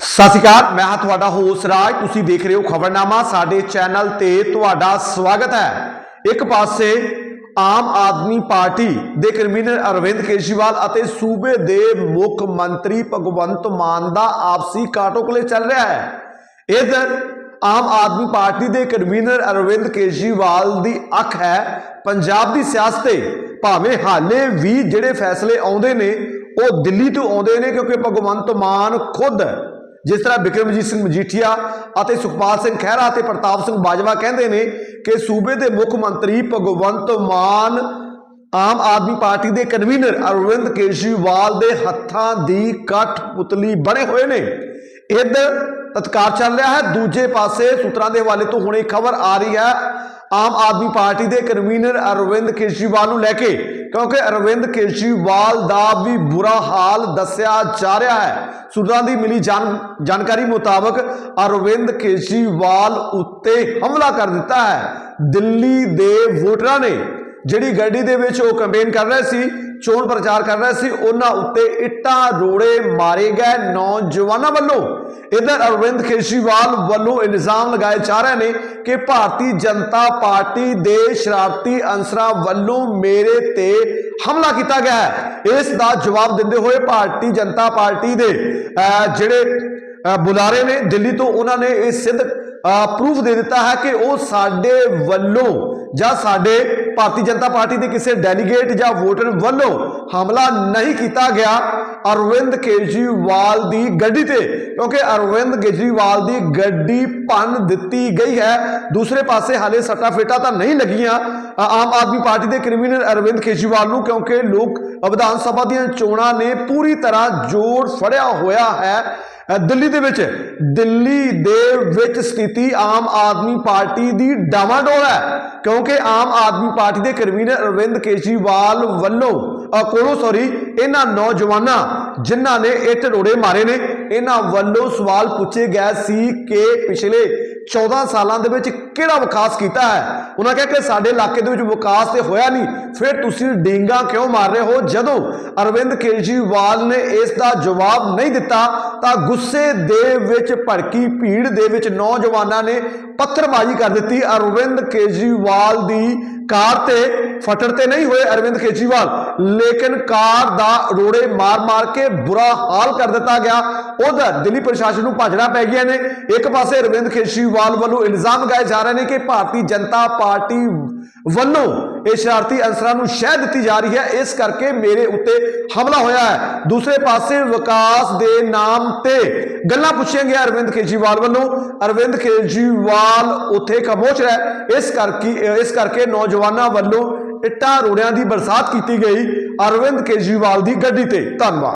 ਸਤਿ ਸ਼੍ਰੀ ਅਕਾਲ, ਮੈਂ ਹਾਂ ਤੁਹਾਡਾ ਹੋਸ ਰਾਜ। ਤੁਸੀਂ ਦੇਖ ਰਹੇ ਹੋ ਖਬਰਨਾਮਾ, ਸਾਡੇ ਚੈਨਲ ਤੇ ਤੁਹਾਡਾ ਸਵਾਗਤ ਹੈ। ਇੱਕ ਪਾਸੇ ਆਮ ਆਦਮੀ ਪਾਰਟੀ ਦੇ ਕਨਵੀਨਰ ਅਰਵਿੰਦ ਕੇਜਰੀਵਾਲ ਅਤੇ ਸੂਬੇ ਦੇ ਮੁੱਖ ਮੰਤਰੀ ਭਗਵੰਤ ਮਾਨ ਦਾ ਆਪਸੀ ਕਾਟੋਕਲੇ ਚੱਲ ਰਿਹਾ ਹੈ। ਇਧਰ ਆਮ ਆਦਮੀ ਪਾਰਟੀ ਦੇ ਕਨਵੀਨਰ ਅਰਵਿੰਦ ਕੇਜਰੀਵਾਲ ਦੀ ਅੱਖ ਹੈ ਪੰਜਾਬ ਦੀ ਸਿਆਸਤ ਤੇ। ਭਾਵੇਂ ਹਾਲੇ ਵੀ ਜਿਹੜੇ ਫੈਸਲੇ ਆਉਂਦੇ ਨੇ, ਉਹ ਦਿੱਲੀ ਤੋਂ ਆਉਂਦੇ ਨੇ ਕਿਉਂਕਿ ਭਗਵੰਤ ਮਾਨ ਖੁਦ ਜਿਸ ਤਰ੍ਹਾਂ ਬਿਕਰਮਜੀਤ ਸਿੰਘ ਮਜੀਠੀਆ ਅਤੇ ਸੁਖਪਾਲ ਸਿੰਘ ਖਹਿਰਾ ਅਤੇ ਪ੍ਰਤਾਪ ਸਿੰਘ ਬਾਜਵਾ ਕਹਿੰਦੇ ਨੇ ਕਿ ਸੂਬੇ ਦੇ ਮੁੱਖ ਮੰਤਰੀ ਭਗਵੰਤ ਮਾਨ ਆਮ ਆਦਮੀ ਪਾਰਟੀ ਦੇ ਕਨਵੀਨਰ ਅਰਵਿੰਦ ਕੇਜਰੀਵਾਲ ਦੇ ਹੱਥਾਂ ਦੀ ਕਠ ਪੁਤਲੀ ਬਣੇ ਹੋਏ ਨੇ। ਇੱਧਰ ਤਤਕਾਰ ਚੱਲ ਰਿਹਾ ਹੈ। ਦੂਜੇ ਪਾਸੇ ਸੂਤਰਾਂ ਦੇ ਹਵਾਲੇ ਤੋਂ ਹੁਣੇ ਖਬਰ ਆ ਰਹੀ ਹੈ। ਆਮ ਆਦਮੀ ਪਾਰਟੀ ਦੇ ਕਨਵੀਨਰ ਅਰਵਿੰਦ ਕੇਜਰੀਵਾਲ ਨੂੰ ਲੈ ਕੇ, ਕਿਉਂਕਿ ਅਰਵਿੰਦ ਕੇਜਰੀਵਾਲ ਦਾ ਵੀ ਬੁਰਾ ਹਾਲ ਦੱਸਿਆ ਜਾ ਰਿਹਾ ਹੈ। ਸੂਤਰਾਂ ਦੀ ਮਿਲੀ ਜਾਣ ਜਾਣਕਾਰੀ ਮੁਤਾਬਕ ਅਰਵਿੰਦ ਕੇਜਰੀਵਾਲ ਉੱਤੇ ਹਮਲਾ ਕਰ ਦਿੱਤਾ ਹੈ। ਦਿੱਲੀ ਦੇ ਵੋਟਰਾਂ ਨੇ ਜਿਹੜੀ ਗੱਡੀ ਦੇ ਵਿੱਚ ਉਹ ਕੰਪੇਨ ਕਰ ਰਹੇ ਸੀ, ਚੋਣ ਪ੍ਰਚਾਰ ਕਰ ਰਹੇ ਸੀ, ਉਹਨਾਂ ਉੱਤੇ ਇੱਟਾਂ, ਰੋੜੇ ਮਾਰੇ ਗਏ ਨੌਜਵਾਨਾਂ ਵੱਲੋਂ। ਇਧਰ ਅਰਵਿੰਦ ਕੇਜਰੀਵਾਲ ਵੱਲੋਂ ਇਲਜ਼ਾਮ ਲਗਾਏ ਜਾ ਰਹੇ ਨੇ ਕਿ ਭਾਰਤੀ ਜਨਤਾ ਪਾਰਟੀ ਦੇ ਸ਼ਰਾਰਤੀ ਅੰਸਰਾਂ ਵੱਲੋਂ ਮੇਰੇ ਤੇ ਹਮਲਾ ਕੀਤਾ ਗਿਆ ਹੈ। ਇਸ ਦਾ ਜਵਾਬ ਦਿੰਦੇ ਹੋਏ ਭਾਰਤੀ ਜਨਤਾ ਪਾਰਟੀ ਦੇ ਜਿਹੜੇ ਬੁਲਾਰੇ ਨੇ ਦਿੱਲੀ ਤੋਂ ਉਹਨਾਂ ਨੇ ਇਹ ਸਿੱਧ ਪ੍ਰੂਫ ਦੇ ਦਿੱਤਾ ਹੈ ਕਿ ਉਹ ਸਾਡੇ ਵੱਲੋਂ ਜਾਂ ਸਾਡੇ ਭਾਰਤੀ ਜਨਤਾ ਪਾਰਟੀ ਦੇ ਕਿਸੇ ਡੈਲੀਗੇਟ ਜਾਂ ਵੋਟਰ ਵੱਲੋਂ ਹਮਲਾ ਨਹੀਂ ਕੀਤਾ ਗਿਆ, ਅਰਵਿੰਦ ਕੇਜਰੀਵਾਲ ਦੀ ਗੱਡੀ ਤੇ, ਕਿਉਂਕਿ ਅਰਵਿੰਦ ਕੇਜਰੀਵਾਲ ਦੀ ਗੱਡੀ ਭੰਨ ਦਿੱਤੀ ਗਈ ਹੈ। ਦੂਸਰੇ ਪਾਸੇ ਹਾਲੇ ਸੱਟਾ ਫੇਟਾ ਤਾਂ ਨਹੀਂ ਲੱਗੀਆਂ। ਆਮ ਆਦਮੀ ਪਾਰਟੀ ਦੇ ਕ੍ਰਿਮੀਨਲ ਅਰਵਿੰਦ ਕੇਜਰੀਵਾਲ ਨੂੰ, ਕਿਉਂਕਿ ਲੋਕ ਵਿਧਾਨ ਸਭਾ ਦੀਆਂ ਚੋਣਾਂ ਨੇ ਪੂਰੀ ਤਰ੍ਹਾਂ ਜੋਰ ਫੜਿਆ ਹੋਇਆ ਹੈ। ਦਿੱਲੀ ਦੇ ਵਿੱਚ, ਦਿੱਲੀ ਦੇ ਵਿੱਚ ਸਥਿਤੀ ਆਮ ਆਦਮੀ ਪਾਰਟੀ ਦੀ ਡਾਵਾਡੋਲ ਹੈ, ਕਿਉਂਕਿ ਆਮ ਆਦਮੀ ਪਾਰਟੀ ਦੇ ਕਨਵੀਨਰ ਅਰਵਿੰਦ ਕੇਜਰੀਵਾਲ ਵੱਲੋਂ ਕੋਲੋਂ ਸੌਰੀ ਇਹਨਾਂ ਨੌਜਵਾਨਾਂ ਜਿਨ੍ਹਾਂ ਨੇ ਇੱਟ ਰੋੜੇ ਮਾਰੇ ਨੇ, ਇਹਨਾਂ ਵੱਲੋਂ ਸਵਾਲ ਪੁੱਛੇ ਗਏ ਸੀ ਕਿ ਪਿਛਲੇ 14 ਸਾਲਾਂ ਦੇ ਵਿੱਚ ਕਿਹੜਾ ਵਿਕਾਸ ਕੀਤਾ ਹੈ? ਉਹਨਾਂ ਕਿਹਾ ਕਿ ਸਾਡੇ ਇਲਾਕੇ ਦੇ ਵਿੱਚ ਵਿਕਾਸ ਤੇ ਹੋਇਆ ਨਹੀਂ। ਫਿਰ ਤੁਸੀਂ ਡੀਂਗਾ ਕਿਉਂ ਮਾਰ ਰਹੇ ਹੋ? ਜਦੋਂ ਅਰਵਿੰਦ ਕੇਜਰੀਵਾਲ ਨੇ ਇਸ ਦਾ ਜਵਾਬ ਨਹੀਂ ਦਿੱਤਾ, ਤਾਂ ਗੁੱਸੇ ਦੇ ਵਿੱਚ ਭੜਕੀ, ਭੀੜ ਦੇ ਵਿੱਚ ਨੌਜਵਾਨਾਂ ਨੇ ਪੱਥਰਬਾਜ਼ੀ ਕਰ ਦਿੱਤੀ। ਅਰਵਿੰਦ ਕੇਜਰੀਵਾਲ ਦੀ ਕਾਰ ਤੇ ਫਟੜ ਤੇ ਨਹੀਂ ਹੋਏ ਅਰਵਿੰਦ ਕੇਜਰੀਵਾਲ, ਲੇਕਿਨ ਕਾਰ ਦਾ ਰੋੜੇ ਮਾਰ-ਮਾਰ ਕੇ ਬੁਰਾ ਹਾਲ ਕਰ ਦਿੱਤਾ ਗਿਆ। ਉਧਰ ਦਿੱਲੀ ਪ੍ਰਸ਼ਾਸਨ ਨੂੰ ਭਾਜੜਾ ਪੈ ਗਿਆ ਨੇ। ਇੱਕ ਪਾਸੇ ਅਰਵਿੰਦ ਕੇਜਰੀਵਾਲ ਵੱਲੋਂ ਇਲਜ਼ਾਮ ਲਗਾਏ ਜਾ ਰਹੇ ਨੇ ਕਿ ਭਾਰਤੀ ਜਨਤਾ ਪਾਰਟੀ ਵੱਲੋਂ ਇਹ ਸ਼ਰਾਰਤੀ ਅਨਸਰਾਂ ਨੂੰ ਸ਼ਹਿ ਦਿੱਤੀ ਜਾ ਰਹੀ ਹੈ। ਇਸ ਕਰਕੇ ਮੇਰੇ ਉੱਤੇ ਹਮਲਾ ਹੋਇਆ ਹੈ। ਦੂਸਰੇ ਪਾਸੇ ਵਿਕਾਸ ਦੇ ਨਾਮ ਤੇ ਗੱਲਾਂ ਪੁੱਛੀਆਂ ਗਿਆ ਅਰਵਿੰਦ ਕੇਜਰੀਵਾਲ ਵੱਲੋਂ। ਅਰਵਿੰਦ ਕੇਜਰੀਵਾਲ ਉੱਥੇ ਖਮੋਚ ਰਿਹਾ। ਇਸ ਕਰਕੇ ਇਸ ਕਰਕੇ ਨੌਜਵਾਨਾਂ ਵੱਲੋਂ ਇੱਟਾਂ ਰੋੜਿਆਂ ਦੀ ਬਰਸਾਤ ਕੀਤੀ ਗਈ। ਅਰਵਿੰਦ ਕੇਜਰੀਵਾਲ ਦੀ ਗੱਡੀ ਤੇ। ਧੰਨਵਾਦ।